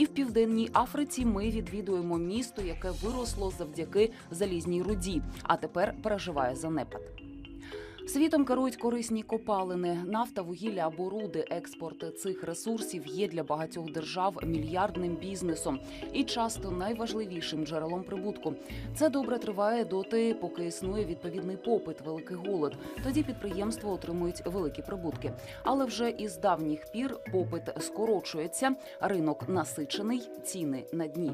І в південній Африці ми відвідуємо місто, яке виросло завдяки залізній руді, а тепер переживає занепад. Світом керують корисні копалини, нафта, вугілля або руди. Експорт цих ресурсів є для багатьох держав мільярдним бізнесом і часто найважливішим джерелом прибутку. Це добре триває доти, поки існує відповідний попит, великий голод. Тоді підприємства отримують великі прибутки. Але вже із давніх пір попит скорочується, ринок насичений, ціни на дні.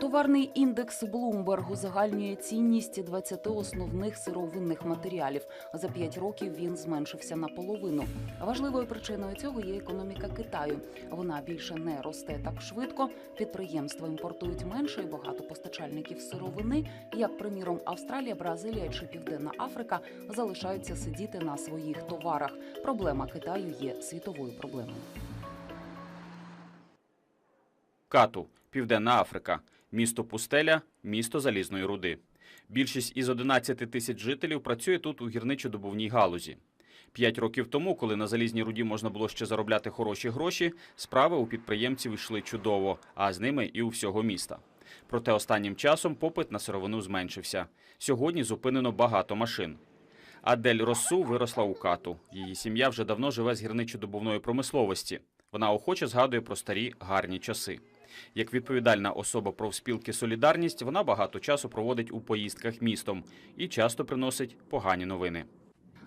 Товарний індекс Bloomberg узагальнює цінність 20 основних сировинних матеріалів. За 5 років він зменшився наполовину. Важливою причиною цього є економіка Китаю. Вона більше не росте так швидко. Підприємства імпортують менше і багато постачальників сировини, як приміром Австралія, Бразилія чи Південна Африка, залишаються сидіти на своїх товарах. Проблема Китаю є світовою проблемою. Кату, Південна Африка, місто Пустеля, місто залізної руди. Більшість із 11 тисяч жителів працює тут у гірничо-добувній галузі. П'ять років тому, коли на залізній руді можна було ще заробляти хороші гроші, справи у підприємців йшли чудово, а з ними і у всього міста. Проте останнім часом попит на сировину зменшився. Сьогодні зупинено багато машин. Адель Росу виросла у кату. Її сім'я вже давно живе з гірничо-добувної промисловості. Вона охоче згадує про старі гарні часи. Як відповідальна особа профспілки Солідарність, вона багато часу проводить у поїздках містом і часто приносить погані новини.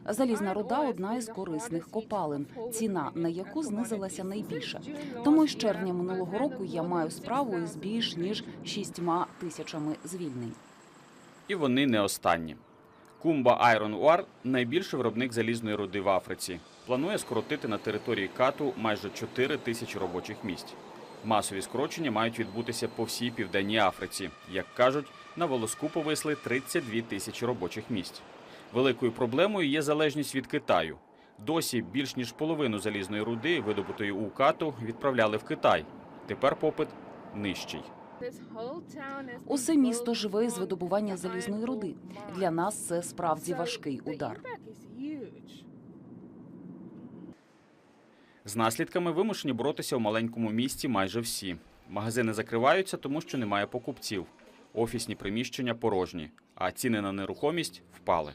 Залізна руда одна із корисних копалин, ціна на яку знизилася найбільше. Тому з червня минулого року я маю справу із більш ніж шістьма тисячами звільнень. І вони не останні. Кумба Iron Ore – найбільший виробник залізної руди в Африці. Планує скоротити на території кату майже 4 тисячі робочих місць. Масові скорочення мають відбутися по всій південній Африці. Як кажуть, на волоску повисли 32 тисячі робочих місць. Великою проблемою є залежність від Китаю. Досі більш ніж половину залізної руди, видобутої у кату, відправляли в Китай. Тепер попит нижчий. Усе місто живе із видобування залізної руди. Для нас це справді важкий удар. З наслідками вимушені боротися в маленькому місті майже всі. Магазини закриваються, тому що немає покупців. Офісні приміщення порожні, а ціни на нерухомість впали.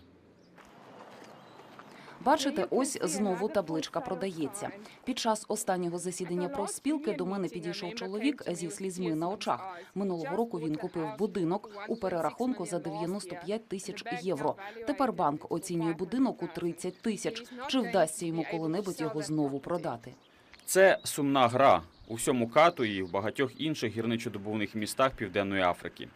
Бачите, ось знову табличка продається. Під час останнього засідання профспілки до мене підійшов чоловік зі слізьми на очах. Минулого року він купив будинок у перерахунку за 95 тисяч євро. Тепер банк оцінює будинок у 30 тисяч. Чи вдасться йому коли-небудь його знову продати? Це сумна гра у всьому кату і в багатьох інших гірничодобувних містах Південної Африки.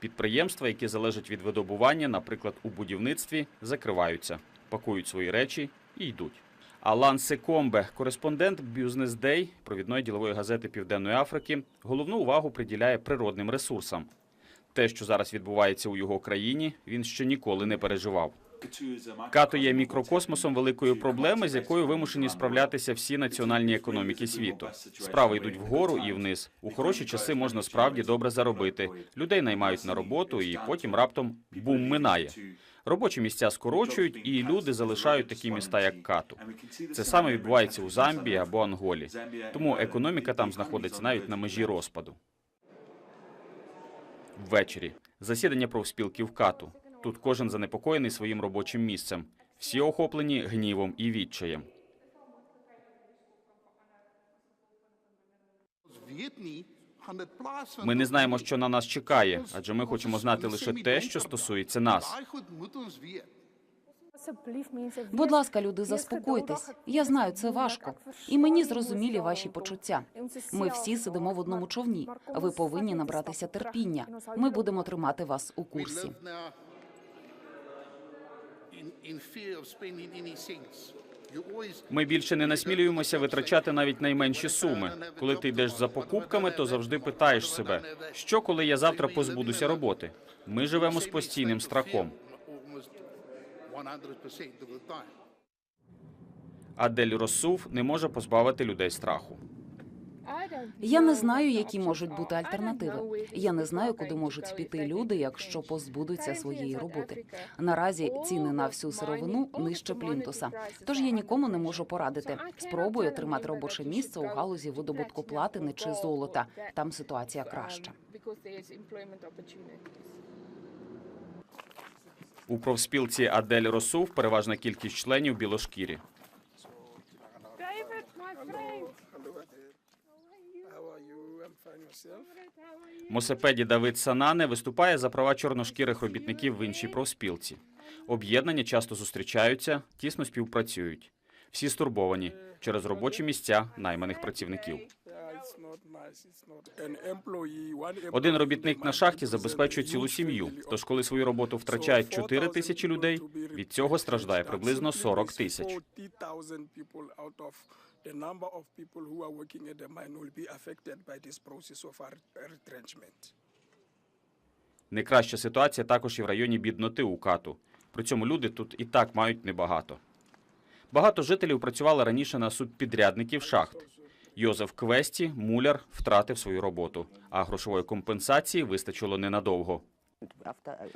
Підприємства, які залежать від видобування, наприклад, у будівництві, закриваються, пакують свої речі і йдуть. Алан Секомбе, кореспондент Business Day, провідної ділової газети Південної Африки, головну увагу приділяє природним ресурсам. Те, що зараз відбувається у його країні, він ще ніколи не переживав. Като є мікрокосмосом великої проблеми, з якою вимушені справлятися всі національні економіки світу. Справи йдуть вгору і вниз. У хороші часи можна справді добре заробити. Людей наймають на роботу, і потім раптом бум минає. Робочі місця скорочують, і люди залишають такі міста, як Кату. Це саме відбувається у Замбії або Анголі. Тому економіка там знаходиться навіть на межі розпаду. Ввечері засідання профспілки в Кату. Тут кожен занепокоєний своїм робочим місцем. Всі охоплені гнівом і відчаєм. Ми не знаємо, що на нас чекає, адже ми хочемо знати лише те, що стосується нас. Будь ласка, люди, заспокойтесь. Я знаю, це важко, і мені зрозумілі ваші почуття. Ми всі сидимо в одному човні. Ви повинні набратися терпіння. Ми будемо тримати вас у курсі. Ми більше не насмілюємося витрачати навіть найменші суми. Коли ти йдеш за покупками, то завжди питаєш себе, що коли я завтра позбудуся роботи. Ми живемо з постійним страхом. Адель Росув не може позбавити людей страху. Я не знаю, які можуть бути альтернативи. Я не знаю, куди можуть піти люди, якщо позбудуться своєї роботи. Наразі ціни на всю сировину нижче плінтуса. Тож я нікому не можу порадити. Спробуй отримати робоче місце у галузі видобутку платини чи золота. Там ситуація краща. У профспілці Адель Росув переважна кількість членів білошкірі. Мосепеді Давид Санане виступає за права чорношкірих робітників в іншій профспілці. Об'єднання часто зустрічаються, тісно співпрацюють. Всі стурбовані через робочі місця найманих працівників. Один робітник на шахті забезпечує цілу сім'ю. Тож, коли свою роботу втрачають So 4 тисячі людей, від цього страждає приблизно simply 40 means тисяч. 40,000 people out of the number of people who are working at the mine will be affected by this process of retrenchment. Найкраща ситуація також і в районі бідноти у кату. При цьому люди тут і так мають небагато. Багато жителів працювали раніше на субпідрядників шахт. Йозеф Квесті, муляр, втратив свою роботу, а грошової компенсації вистачило ненадовго.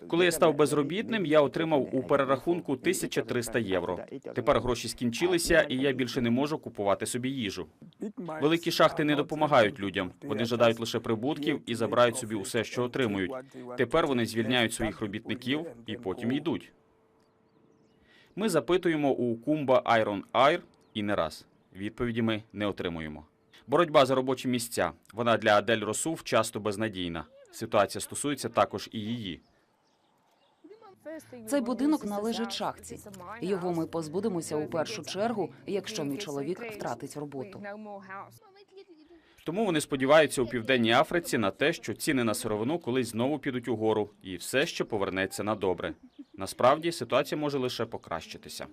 Коли я став безробітним, я отримав у перерахунку 1300 євро. Тепер гроші скінчилися, і я більше не можу купувати собі їжу. Великі шахти не допомагають людям. Вони жадають лише прибутків і забирають собі усе, що отримують. Тепер вони звільняють своїх робітників і потім йдуть. Ми запитуємо у Кумба Iron Air і не раз. Відповіді ми не отримуємо. Боротьба за робочі місця. Вона для Адель Росув часто безнадійна. Ситуація стосується також і її. Цей будинок належить шахті. Його ми позбудемося у першу чергу, якщо мій чоловік втратить роботу. Тому вони сподіваються у південній Африці на те, що ціни на сировину колись знову підуть угору, і все ще повернеться на добре. Насправді ситуація може лише покращитися.